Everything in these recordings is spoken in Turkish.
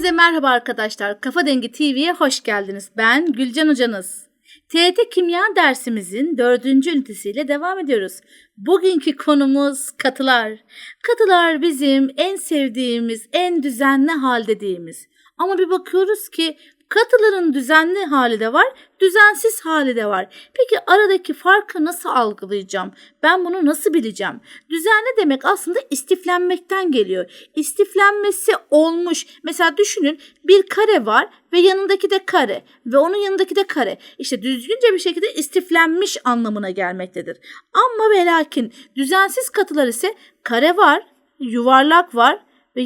Herkese merhaba arkadaşlar. Kafa Dengi TV'ye hoş geldiniz. Ben Gülcan Hocanız. TET Kimya dersimizin dördüncü ünitesiyle devam ediyoruz. Bugünkü konumuz katılar. Katılar bizim en sevdiğimiz, en düzenli hal dediğimiz. Ama bir bakıyoruz ki katıların düzenli hali de var, düzensiz hali de var. Peki aradaki farkı nasıl algılayacağım? Ben bunu nasıl bileceğim? Düzenli demek aslında istiflenmekten geliyor. İstiflenmesi olmuş. Mesela düşünün bir kare var ve yanındaki de kare ve onun yanındaki de kare. İşte düzgünce bir şekilde istiflenmiş anlamına gelmektedir. Ama ve lakin düzensiz katılar ise kare var, yuvarlak var ve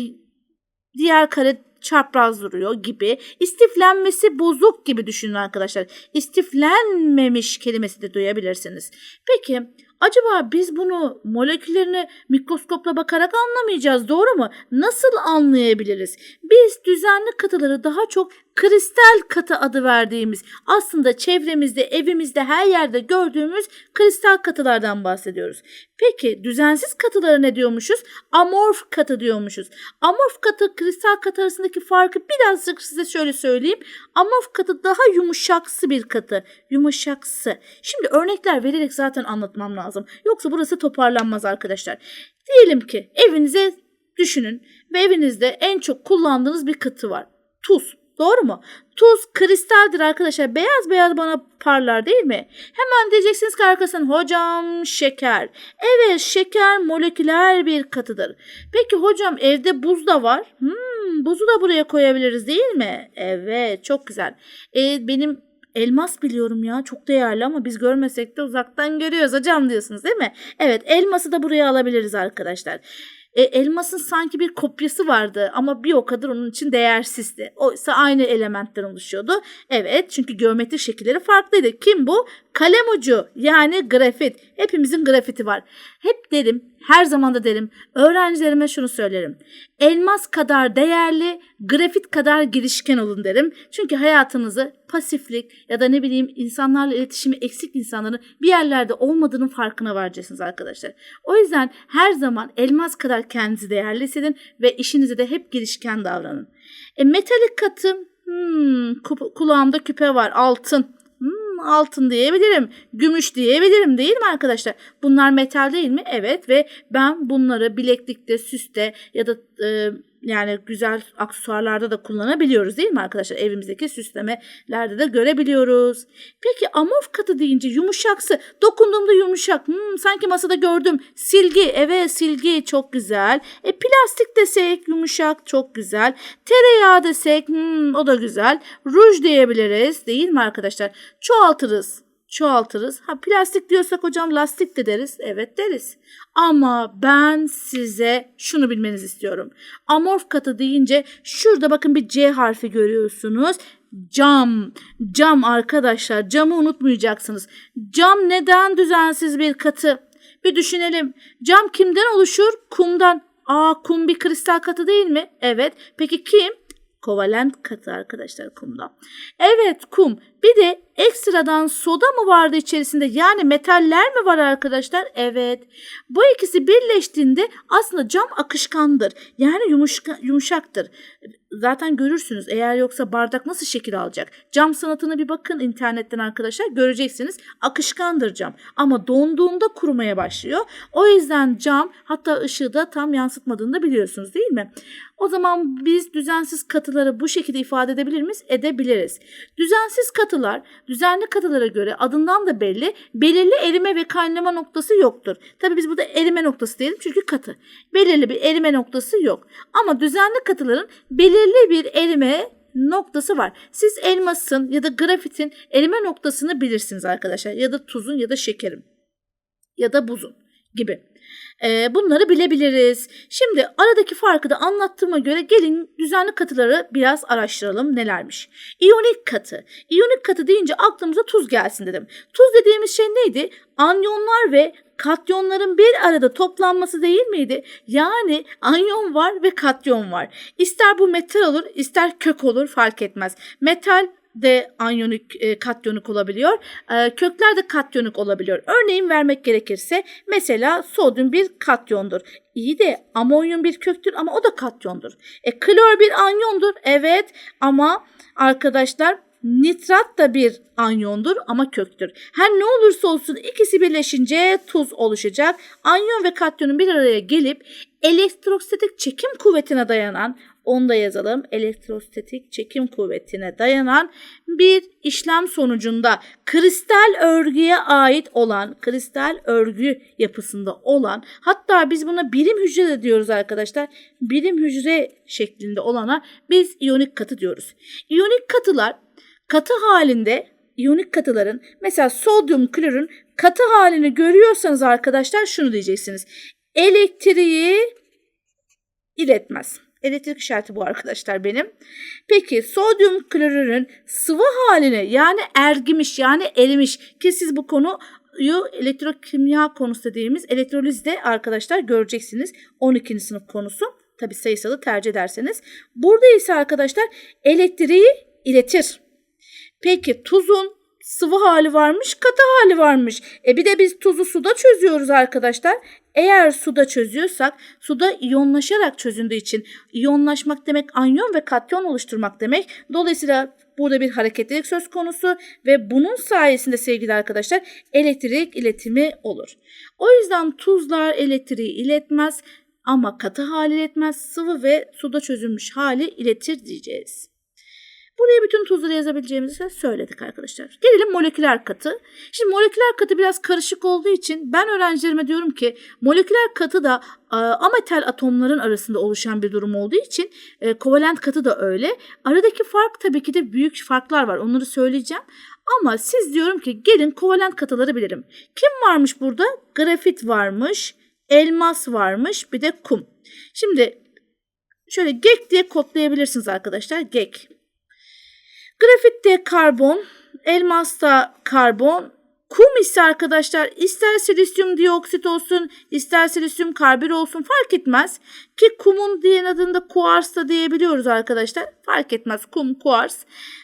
diğer kare çapraz duruyor gibi. İstiflenmesi bozuk gibi düşünün arkadaşlar. İstiflenmemiş kelimesi de duyabilirsiniz. Peki acaba biz bunu moleküllerini mikroskopla bakarak anlamayacağız doğru mu? Nasıl anlayabiliriz? Biz düzenli katıları daha çok kristal katı adı verdiğimiz aslında çevremizde, evimizde, her yerde gördüğümüz kristal katılardan bahsediyoruz. Peki düzensiz katılara ne diyormuşuz? Amorf katı diyormuşuz. Amorf katı kristal katı arasındaki farkı birazcık size şöyle söyleyeyim. Amorf katı daha yumuşaksı bir katı. Yumuşaksı. Şimdi örnekler vererek zaten anlatmam lazım. Yoksa burası toparlanmaz arkadaşlar. Diyelim ki evinize düşünün ve evinizde en çok kullandığınız bir katı var. Tuz. Doğru mu? Tuz kristaldir arkadaşlar. Beyaz beyaz bana parlar değil mi? Hemen diyeceksiniz ki arkasından hocam şeker. Evet şeker moleküler bir katıdır. Peki hocam evde buz da var. Hmm, buzu da buraya koyabiliriz değil mi? Evet çok güzel. E, benim elmas biliyorum ya çok değerli ama biz görmesek de uzaktan görüyoruz hocam diyorsunuz değil mi? Evet elması da buraya alabiliriz arkadaşlar. E, elmasın sanki bir kopyası vardı ama bir o kadar onun için değersizdi. Oysa aynı elementten oluşuyordu. Evet çünkü geometrik şekilleri farklıydı. Kim bu? Kalem ucu yani grafit. Hepimizin grafiti var. Hep derim her zaman da derim öğrencilerime şunu söylerim. Elmas kadar değerli, grafit kadar girişken olun derim. Çünkü hayatınızı pasiflik ya da ne bileyim insanlarla iletişimi eksik insanların bir yerlerde olmadığının farkına varacaksınız arkadaşlar. O yüzden her zaman elmas kadar kendinizi değerli hissedin ve işinize de hep girişken davranın. E, metalik katı hmm, kulağımda küpe var altın altın diyebilirim, gümüş diyebilirim değil mi arkadaşlar? Bunlar metal değil mi? Evet ve ben bunları bileklikte, süste ya da e, yani güzel aksesuarlarda da kullanabiliyoruz değil mi arkadaşlar? Evimizdeki süslemelerde de görebiliyoruz. Peki amorf katı deyince yumuşaksı. Dokunduğumda yumuşak. Hmm, sanki masada gördüm. Silgi. Evet silgi çok güzel. E plastik desek yumuşak çok güzel. Tereyağı desek hmm, o da güzel. Ruj diyebiliriz değil mi arkadaşlar? Çoğaltırız çoğaltırız. Ha plastik diyorsak hocam lastik de deriz. Evet deriz. Ama ben size şunu bilmenizi istiyorum. Amorf katı deyince şurada bakın bir C harfi görüyorsunuz. Cam. Cam arkadaşlar. Camı unutmayacaksınız. Cam neden düzensiz bir katı? Bir düşünelim. Cam kimden oluşur? Kumdan. Aa kum bir kristal katı değil mi? Evet. Peki kim? Kovalent katı arkadaşlar kumda. Evet kum. Bir de ekstradan soda mı vardı içerisinde? Yani metaller mi var arkadaşlar? Evet. Bu ikisi birleştiğinde aslında cam akışkandır. Yani yumuşka, yumuşaktır. Zaten görürsünüz eğer yoksa bardak nasıl şekil alacak? Cam sanatına bir bakın internetten arkadaşlar göreceksiniz. Akışkandır cam ama donduğunda kurumaya başlıyor. O yüzden cam hatta ışığı da tam yansıtmadığını da biliyorsunuz değil mi? O zaman biz düzensiz katıları bu şekilde ifade edebilir miyiz? Edebiliriz. Düzensiz katılar düzenli katılara göre adından da belli belirli erime ve kaynama noktası yoktur. Tabii biz burada erime noktası diyelim çünkü katı. Belirli bir erime noktası yok. Ama düzenli katıların belirli bir erime noktası var. Siz elmasın ya da grafitin erime noktasını bilirsiniz arkadaşlar. Ya da tuzun ya da şekerin ya da buzun gibi. E, bunları bilebiliriz. Şimdi aradaki farkı da anlattığıma göre gelin düzenli katıları biraz araştıralım nelermiş. İyonik katı. İyonik katı deyince aklımıza tuz gelsin dedim. Tuz dediğimiz şey neydi? Anyonlar ve katyonların bir arada toplanması değil miydi? Yani anyon var ve katyon var. İster bu metal olur ister kök olur fark etmez. Metal de anyonik e, katyonik olabiliyor. E, kökler de katyonik olabiliyor. Örneğin vermek gerekirse mesela sodyum bir katyondur. İyi de amonyum bir köktür ama o da katyondur. E, klor bir anyondur. Evet ama arkadaşlar nitrat da bir anyondur ama köktür. Her ne olursa olsun ikisi birleşince tuz oluşacak. Anyon ve katyonun bir araya gelip elektrostatik çekim kuvvetine dayanan onu da yazalım. Elektrostatik çekim kuvvetine dayanan bir işlem sonucunda kristal örgüye ait olan, kristal örgü yapısında olan, hatta biz buna birim hücre de diyoruz arkadaşlar. Birim hücre şeklinde olana biz iyonik katı diyoruz. İyonik katılar katı halinde iyonik katıların mesela sodyum klorun katı halini görüyorsanız arkadaşlar şunu diyeceksiniz. Elektriği iletmez. Elektrik işareti bu arkadaşlar benim. Peki sodyum klorürün sıvı halini yani ergimiş yani erimiş ki siz bu konuyu elektrokimya konusu dediğimiz elektrolizde arkadaşlar göreceksiniz. 12. sınıf konusu. Tabi sayısalı tercih ederseniz. Burada ise arkadaşlar elektriği iletir. Peki tuzun sıvı hali varmış, katı hali varmış. E bir de biz tuzu suda çözüyoruz arkadaşlar. Eğer suda çözüyorsak suda iyonlaşarak çözündüğü için iyonlaşmak demek anyon ve katyon oluşturmak demek. Dolayısıyla burada bir hareketlilik söz konusu ve bunun sayesinde sevgili arkadaşlar elektrik iletimi olur. O yüzden tuzlar elektriği iletmez ama katı hali iletmez sıvı ve suda çözülmüş hali iletir diyeceğiz. Buraya bütün tuzları yazabileceğimizi söyledik arkadaşlar. Gelelim moleküler katı. Şimdi moleküler katı biraz karışık olduğu için ben öğrencilerime diyorum ki moleküler katı da e, ametal atomların arasında oluşan bir durum olduğu için e, kovalent katı da öyle. Aradaki fark tabii ki de büyük farklar var. Onları söyleyeceğim. Ama siz diyorum ki gelin kovalent katıları bilirim. Kim varmış burada? Grafit varmış, elmas varmış, bir de kum. Şimdi şöyle GEK diye kodlayabilirsiniz arkadaşlar. GEK. Grafitte karbon, elmasta karbon, kum ise arkadaşlar ister silisyum dioksit olsun, ister silisyum karbür olsun fark etmez. Ki kumun diğer adında kuars da diyebiliyoruz arkadaşlar. Fark etmez kum, kuars.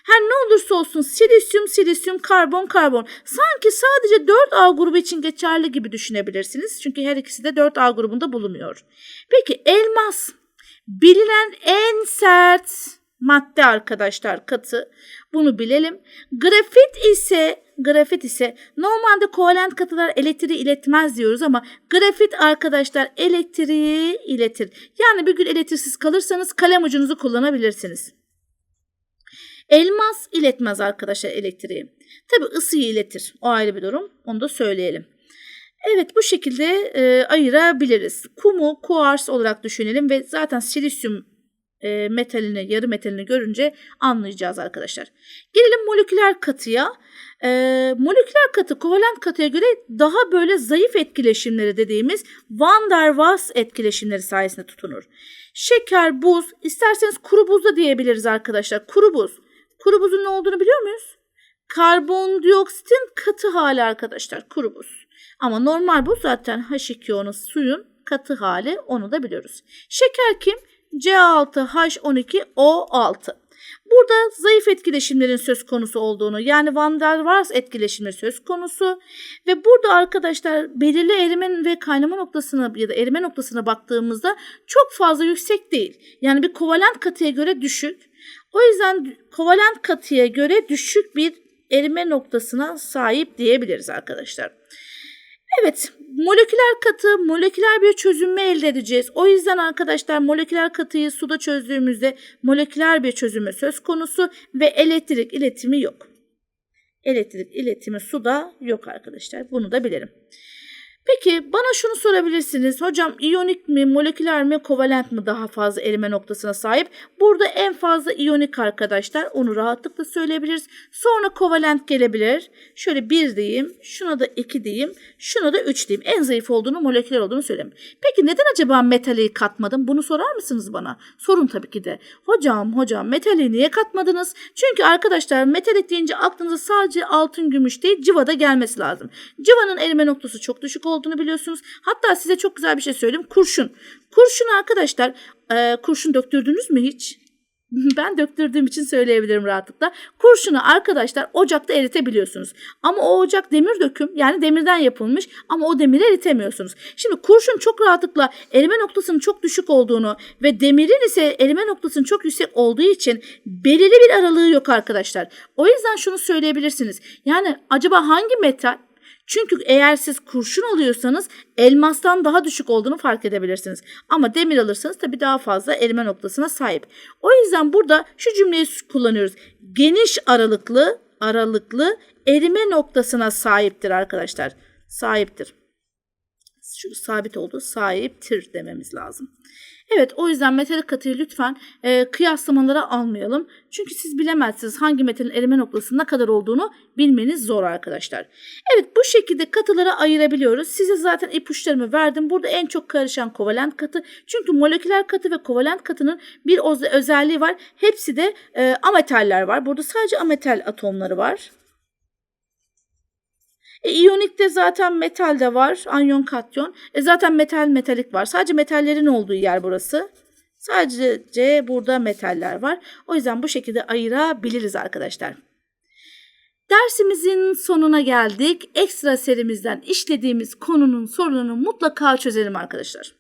Her ne olursa olsun silisyum, silisyum, karbon, karbon. Sanki sadece 4A grubu için geçerli gibi düşünebilirsiniz. Çünkü her ikisi de 4A grubunda bulunuyor. Peki elmas bilinen en sert madde arkadaşlar katı. Bunu bilelim. Grafit ise grafit ise normalde kovalent katılar elektriği iletmez diyoruz ama grafit arkadaşlar elektriği iletir. Yani bir gün elektriksiz kalırsanız kalem ucunuzu kullanabilirsiniz. Elmas iletmez arkadaşlar elektriği. Tabi ısıyı iletir. O ayrı bir durum. Onu da söyleyelim. Evet bu şekilde e, ayırabiliriz. Kumu kuars olarak düşünelim ve zaten silisyum e, metalini, yarı metalini görünce anlayacağız arkadaşlar. Gelelim moleküler katıya. E, moleküler katı kovalent katıya göre daha böyle zayıf etkileşimleri dediğimiz Van der Waals etkileşimleri sayesinde tutunur. Şeker, buz, isterseniz kuru buz da diyebiliriz arkadaşlar. Kuru buz. Kuru buzun ne olduğunu biliyor muyuz? Karbondioksitin katı hali arkadaşlar kuru buz. Ama normal buz zaten H2O'nun suyun katı hali onu da biliyoruz. Şeker kim? C6H12O6. Burada zayıf etkileşimlerin söz konusu olduğunu yani Van der Waals etkileşimi söz konusu ve burada arkadaşlar belirli erime ve kaynama noktasına ya da erime noktasına baktığımızda çok fazla yüksek değil. Yani bir kovalent katıya göre düşük. O yüzden kovalent katıya göre düşük bir erime noktasına sahip diyebiliriz arkadaşlar. Evet, moleküler katı, moleküler bir çözünme elde edeceğiz. O yüzden arkadaşlar moleküler katıyı suda çözdüğümüzde moleküler bir çözümü söz konusu ve elektrik iletimi yok. Elektrik iletimi suda yok arkadaşlar. Bunu da bilirim. Peki bana şunu sorabilirsiniz. Hocam iyonik mi, moleküler mi, kovalent mi daha fazla erime noktasına sahip? Burada en fazla iyonik arkadaşlar. Onu rahatlıkla söyleyebiliriz. Sonra kovalent gelebilir. Şöyle 1 diyeyim. Şuna da 2 diyeyim. Şuna da 3 diyeyim. En zayıf olduğunu, moleküler olduğunu söyleyeyim. Peki neden acaba metali katmadım? Bunu sorar mısınız bana? Sorun tabii ki de. Hocam, hocam metali niye katmadınız? Çünkü arkadaşlar metalik deyince aklınıza sadece altın, gümüş değil civa da gelmesi lazım. Civanın erime noktası çok düşük olduğunu biliyorsunuz. Hatta size çok güzel bir şey söyleyeyim. Kurşun. Kurşun arkadaşlar e, kurşun döktürdünüz mü hiç? Ben döktürdüğüm için söyleyebilirim rahatlıkla. Kurşunu arkadaşlar ocakta eritebiliyorsunuz. Ama o ocak demir döküm yani demirden yapılmış ama o demiri eritemiyorsunuz. Şimdi kurşun çok rahatlıkla erime noktasının çok düşük olduğunu ve demirin ise erime noktasının çok yüksek olduğu için belirli bir aralığı yok arkadaşlar. O yüzden şunu söyleyebilirsiniz. Yani acaba hangi metal çünkü eğer siz kurşun alıyorsanız elmastan daha düşük olduğunu fark edebilirsiniz. Ama demir alırsanız tabii daha fazla erime noktasına sahip. O yüzden burada şu cümleyi kullanıyoruz. Geniş aralıklı, aralıklı erime noktasına sahiptir arkadaşlar. Sahiptir. Şu sabit oldu. Sahiptir dememiz lazım. Evet o yüzden metalik katıyı lütfen e, kıyaslamalara almayalım. Çünkü siz bilemezsiniz hangi metalin erime noktası ne kadar olduğunu bilmeniz zor arkadaşlar. Evet bu şekilde katılara ayırabiliyoruz. Size zaten ipuçlarımı verdim. Burada en çok karışan kovalent katı. Çünkü moleküler katı ve kovalent katının bir özelliği var. Hepsi de e, ametaller var. Burada sadece ametal atomları var. E, iyonikte zaten metal de var. Anyon katyon. E, zaten metal metalik var. Sadece metallerin olduğu yer burası. Sadece burada metaller var. O yüzden bu şekilde ayırabiliriz arkadaşlar. Dersimizin sonuna geldik. Ekstra serimizden işlediğimiz konunun sorununu mutlaka çözelim arkadaşlar.